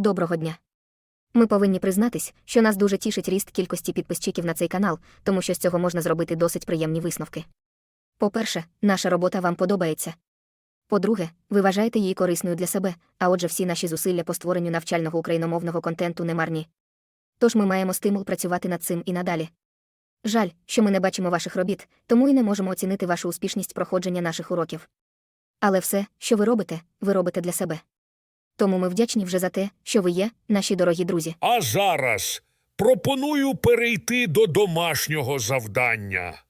Доброго дня. Ми повинні признатись, що нас дуже тішить ріст кількості підписчиків на цей канал, тому що з цього можна зробити досить приємні висновки. По-перше, наша робота вам подобається. По-друге, ви вважаєте її корисною для себе, а отже, всі наші зусилля по створенню навчального україномовного контенту не марні. Тож ми маємо стимул працювати над цим і надалі. Жаль, що ми не бачимо ваших робіт, тому і не можемо оцінити вашу успішність проходження наших уроків. Але все, що ви робите, ви робите для себе. Тому ми вдячні вже за те, що ви є, наші дорогі друзі. А зараз пропоную перейти до домашнього завдання.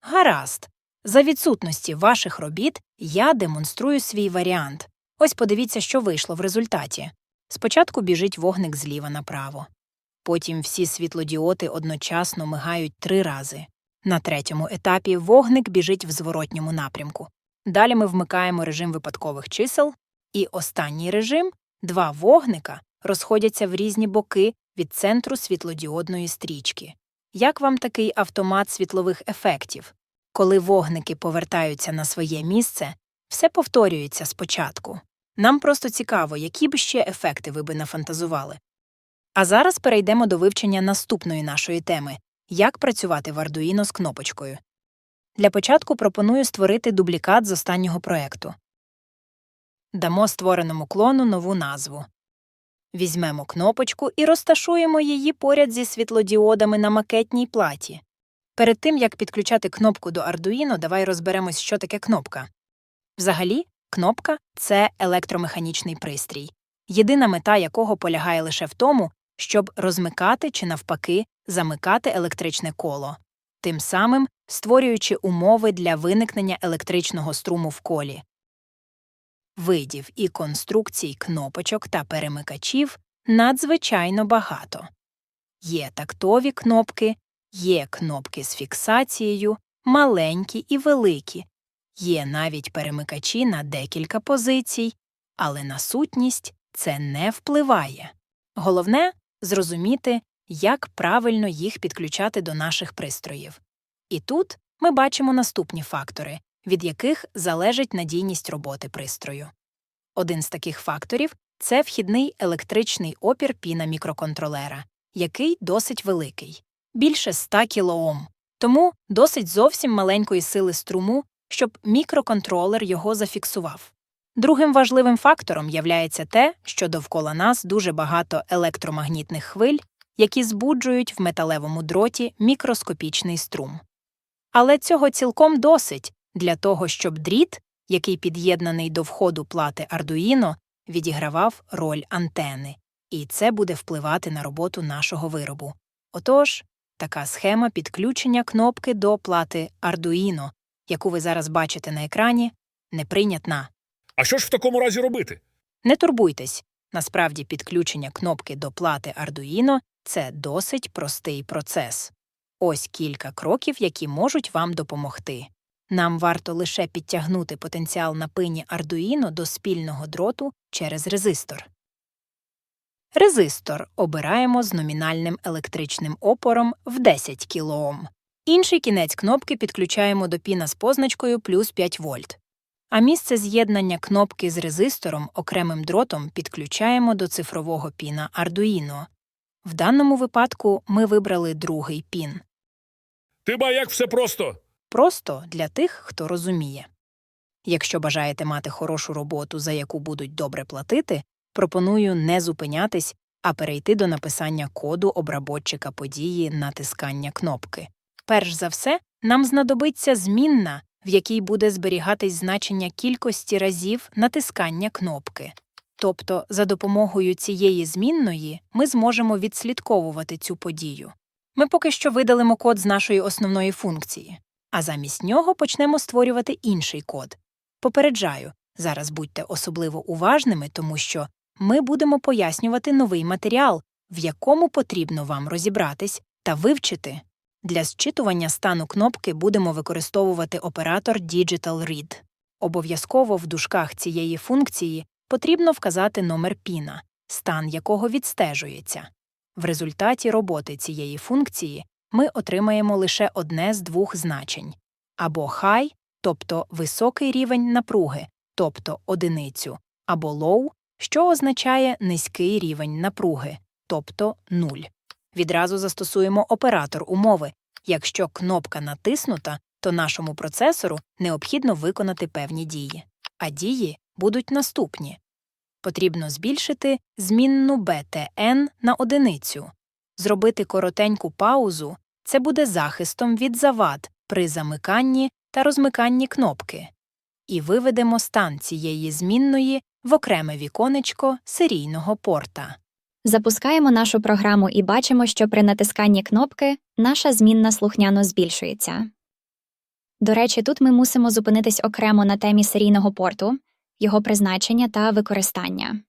Гаразд. За відсутності ваших робіт я демонструю свій варіант. Ось подивіться, що вийшло в результаті. Спочатку біжить вогник зліва направо. Потім всі світлодіоти одночасно мигають три рази. На третьому етапі вогник біжить в зворотньому напрямку. Далі ми вмикаємо режим випадкових чисел, і останній режим два вогника розходяться в різні боки від центру світлодіодної стрічки. Як вам такий автомат світлових ефектів? Коли вогники повертаються на своє місце, все повторюється спочатку. Нам просто цікаво, які б ще ефекти ви би нафантазували. А зараз перейдемо до вивчення наступної нашої теми як працювати в Arduino з кнопочкою. Для початку пропоную створити дублікат з останнього проекту. Дамо створеному клону нову назву. Візьмемо кнопочку і розташуємо її поряд зі світлодіодами на макетній платі. Перед тим, як підключати кнопку до Arduino, давай розберемось, що таке кнопка. Взагалі, кнопка це електромеханічний пристрій, єдина мета якого полягає лише в тому, щоб розмикати чи навпаки замикати електричне коло, тим самим створюючи умови для виникнення електричного струму в колі. Видів і конструкцій кнопочок та перемикачів надзвичайно багато. Є тактові кнопки, є кнопки з фіксацією, маленькі і великі, є навіть перемикачі на декілька позицій, але на сутність це не впливає. Головне зрозуміти, як правильно їх підключати до наших пристроїв. І тут ми бачимо наступні фактори, від яких залежить надійність роботи пристрою. Один з таких факторів це вхідний електричний опір піна мікроконтролера, який досить великий більше 100 кОм, тому досить зовсім маленької сили струму, щоб мікроконтролер його зафіксував. Другим важливим фактором являється те, що довкола нас дуже багато електромагнітних хвиль, які збуджують в металевому дроті мікроскопічний струм. Але цього цілком досить для того, щоб дріт, який під'єднаний до входу плати Arduino, відігравав роль антени, і це буде впливати на роботу нашого виробу. Отож, така схема підключення кнопки до плати Arduino, яку ви зараз бачите на екрані, неприйнятна. А що ж в такому разі робити? Не турбуйтесь, насправді підключення кнопки до плати Arduino – це досить простий процес. Ось кілька кроків, які можуть вам допомогти. Нам варто лише підтягнути потенціал на пині Arduino до спільного дроту через резистор. Резистор обираємо з номінальним електричним опором в 10 кОм. Інший кінець кнопки підключаємо до піна з позначкою плюс 5 вольт. А місце з'єднання кнопки з резистором окремим дротом підключаємо до цифрового піна Arduino. В даному випадку ми вибрали другий пін. Ти ба як все просто? Просто для тих, хто розуміє. Якщо бажаєте мати хорошу роботу, за яку будуть добре платити, пропоную не зупинятись, а перейти до написання коду обработчика події натискання кнопки. Перш за все, нам знадобиться змінна, в якій буде зберігатись значення кількості разів натискання кнопки. Тобто, за допомогою цієї змінної ми зможемо відслідковувати цю подію. Ми поки що видалимо код з нашої основної функції, а замість нього почнемо створювати інший код. Попереджаю, зараз будьте особливо уважними, тому що ми будемо пояснювати новий матеріал, в якому потрібно вам розібратись та вивчити. Для зчитування стану кнопки будемо використовувати оператор Digital Read. Обов'язково в дужках цієї функції потрібно вказати номер піна, стан якого відстежується. В результаті роботи цієї функції ми отримаємо лише одне з двох значень або high, тобто високий рівень напруги, тобто одиницю, або low, що означає низький рівень напруги, тобто 0. Відразу застосуємо оператор умови. Якщо кнопка натиснута, то нашому процесору необхідно виконати певні дії. А дії будуть наступні. Потрібно збільшити змінну BTN на одиницю. Зробити коротеньку паузу це буде захистом від завад при замиканні та розмиканні кнопки. І виведемо стан цієї змінної в окреме віконечко серійного порта. Запускаємо нашу програму і бачимо, що при натисканні кнопки наша змінна слухняно збільшується. До речі, тут ми мусимо зупинитись окремо на темі серійного порту, його призначення та використання.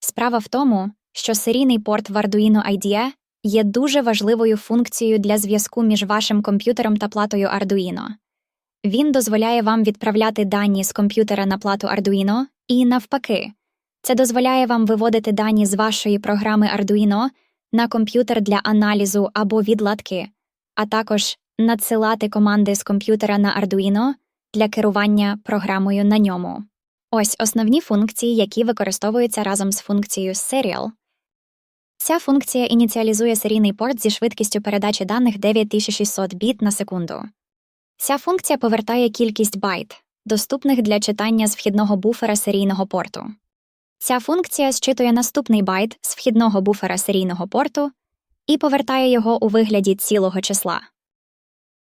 Справа в тому, що серійний порт в Arduino IDE є дуже важливою функцією для зв'язку між вашим комп'ютером та платою Arduino. Він дозволяє вам відправляти дані з комп'ютера на плату Arduino і навпаки. Це дозволяє вам виводити дані з вашої програми Arduino на комп'ютер для аналізу або відладки, а також надсилати команди з комп'ютера на Arduino для керування програмою на ньому. Ось основні функції, які використовуються разом з функцією Serial. Ця функція ініціалізує серійний порт зі швидкістю передачі даних 9600 біт на секунду. Ця функція повертає кількість байт, доступних для читання з вхідного буфера серійного порту. Ця функція зчитує наступний байт з вхідного буфера серійного порту і повертає його у вигляді цілого числа.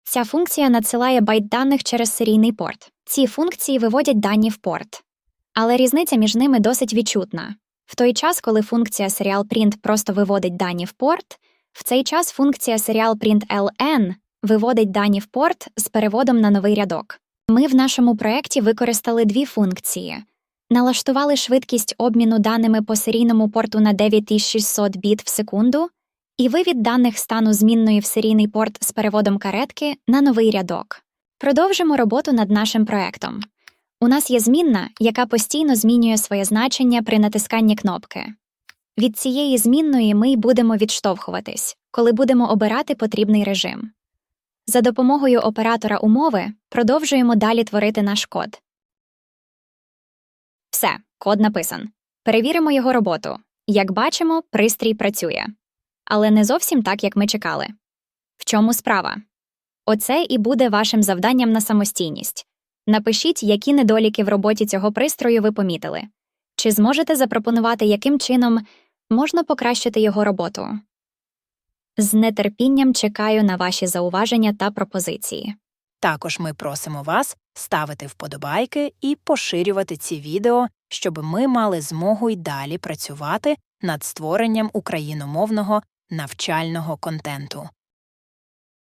Ця функція надсилає байт даних через серійний порт. Ці функції виводять дані в порт. Але різниця між ними досить відчутна. В той час, коли функція SerialPrint просто виводить дані в порт, в цей час функція SerialPrintLN виводить дані в порт з переводом на новий рядок. Ми в нашому проєкті використали дві функції налаштували швидкість обміну даними по серійному порту на 9600 біт в секунду і вивід даних стану змінної в серійний порт з переводом каретки на новий рядок. Продовжимо роботу над нашим проектом. У нас є змінна, яка постійно змінює своє значення при натисканні кнопки. Від цієї змінної ми й будемо відштовхуватись, коли будемо обирати потрібний режим. За допомогою оператора умови продовжуємо далі творити наш код. Все, код написан. Перевіримо його роботу. Як бачимо, пристрій працює. Але не зовсім так, як ми чекали. В чому справа? Оце і буде вашим завданням на самостійність. Напишіть, які недоліки в роботі цього пристрою ви помітили. Чи зможете запропонувати, яким чином можна покращити його роботу? З нетерпінням чекаю на ваші зауваження та пропозиції. Також ми просимо вас ставити вподобайки і поширювати ці відео, щоб ми мали змогу й далі працювати над створенням україномовного навчального контенту.